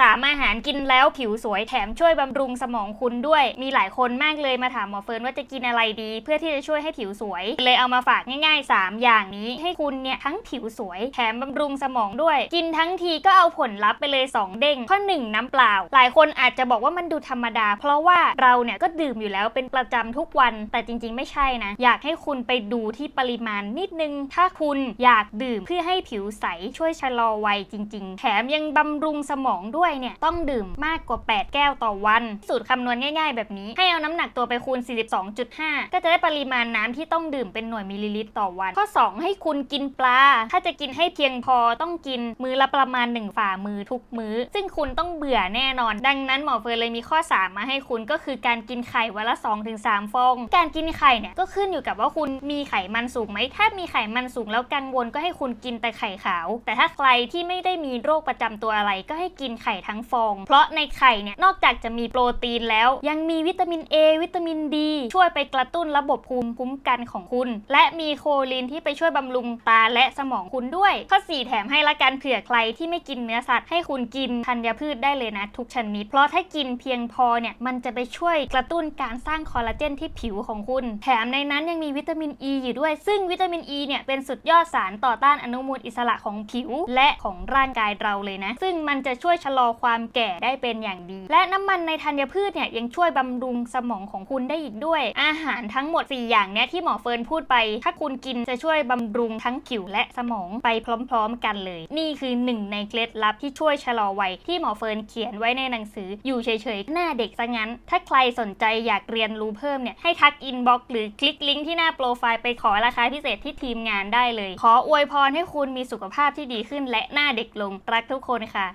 สามอาหารกินแล้วผิวสวยแถมช่วยบำรุงสมองคุณด้วย มีหลายคนมากเลยมาถามหมอเฟิร์นว่าจะกินอะไรดี เพื่อที่จะช่วยให้ผิวสวย เลยเอามาฝากง่าย ๆ 3 อย่างนี้ ให้คุณเนี่ยทั้งผิวสวยแถมบำรุงสมองด้วย กินทั้งทีก็เอาผลลัพธ์ไปเลย 2 เด้ง ข้อ 1 น้ำเปล่า หลายคนอาจจะบอกว่ามันดูธรรมดา เพราะว่าเราเนี่ยก็ดื่มอยู่แล้วเป็นประจำทุกวัน แต่จริง ๆ ไม่ใช่นะ อยากให้คุณไปดูที่ปริมาณนิดนึง ถ้าคุณอยากดื่มเพื่อให้ผิวใสช่วยชะลอวัยจริง ๆ แถมยังบำรุงสมองด้วยเนี่ยต้องดื่มมากกว่า 8 แก้วต่อวัน สูตรคำนวณง่าย ๆ แบบนี้ ให้เอาน้ำหนักตัวไปคูณ 42.5 ก็จะได้ปริมาณน้ำที่ต้องดื่มเป็นหน่วยมิลลิลิตรต่อวัน ข้อ 2 ให้คุณกินปลา ถ้าจะกินให้เพียงพอต้องกินมื้อละประมาณ 1 ฝ่ามือทุกมื้อ ซึ่งคุณต้องเบื่อแน่นอน ดังนั้นหมอเฟิร์นเลยมีข้อ 3 มาให้คุณก็คือการกินไข่วันละ 2-3 ฟอง การกินไข่เนี่ยก็ขึ้นอยู่กับว่าคุณมีไขมันสูงไหม ถ้ามีไขมันสูงแล้วกังวลก็ให้คุณกินแต่ไข่ขาว แต่ถ้าใครที่ไม่ได้มีโรคประจำตัวอะไรก็ให้กินไข่ทั้งฟอง เพราะในไข่เนี่ยนอกจากจะมีโปรตีนแล้ว ยังมีวิตามิน A วิตามิน D ช่วยไปกระตุ้นระบบภูมิคุ้มกันของคุณ และมีโคลินที่ไปช่วยบำรุงตาและสมองคุณด้วย ข้อ 4 แถมให้ละกันเผื่อใครที่ไม่กินเนื้อสัตว์ให้คุณกินธัญพืชได้เลยนะ ทุกชนิด เพราะถ้ากินเพียงพอเนี่ยมันจะไปช่วยกระตุ้นการสร้างคอลลาเจนที่ผิวของคุณ แถมในนั้นยังมีวิตามิน E อยู่ด้วย ซึ่งวิตามิน E เนี่ยเป็นสุดยอดสารต่อต้านอนุมูลอิสระของผิวและของร่างกายเราเลยนะ ซึ่งมันจะช่วยชะลอความแก่ได้เป็นอย่างดี และน้ำมันในธัญพืชเนี่ยยังช่วยบำรุงสมองของคุณได้อีกด้วย อาหารทั้งหมด 4 อย่างเนี้ยที่หมอเฟิร์นพูดไป ถ้าคุณกินจะช่วยบำรุงทั้งผิวและสมองไปพร้อมๆ กันเลย นี่คือหนึ่งในเคล็ดลับที่ช่วยชะลอวัยที่หมอเฟิร์นเขียนไว้ในหนังสืออยู่เฉยๆ หน้าเด็กซะงั้น ถ้าใครสนใจอยากเรียนรู้เพิ่มเนี่ยให้ทักอินบ็อกซ์หรือคลิกลิงก์ที่หน้าโปรไฟล์ไปขอราคาพิเศษที่ทีมงานได้เลย ขออวยพรให้คุณมีสุขภาพที่ดีขึ้นและหน้าเด็กลงรักทุกคนค่ะ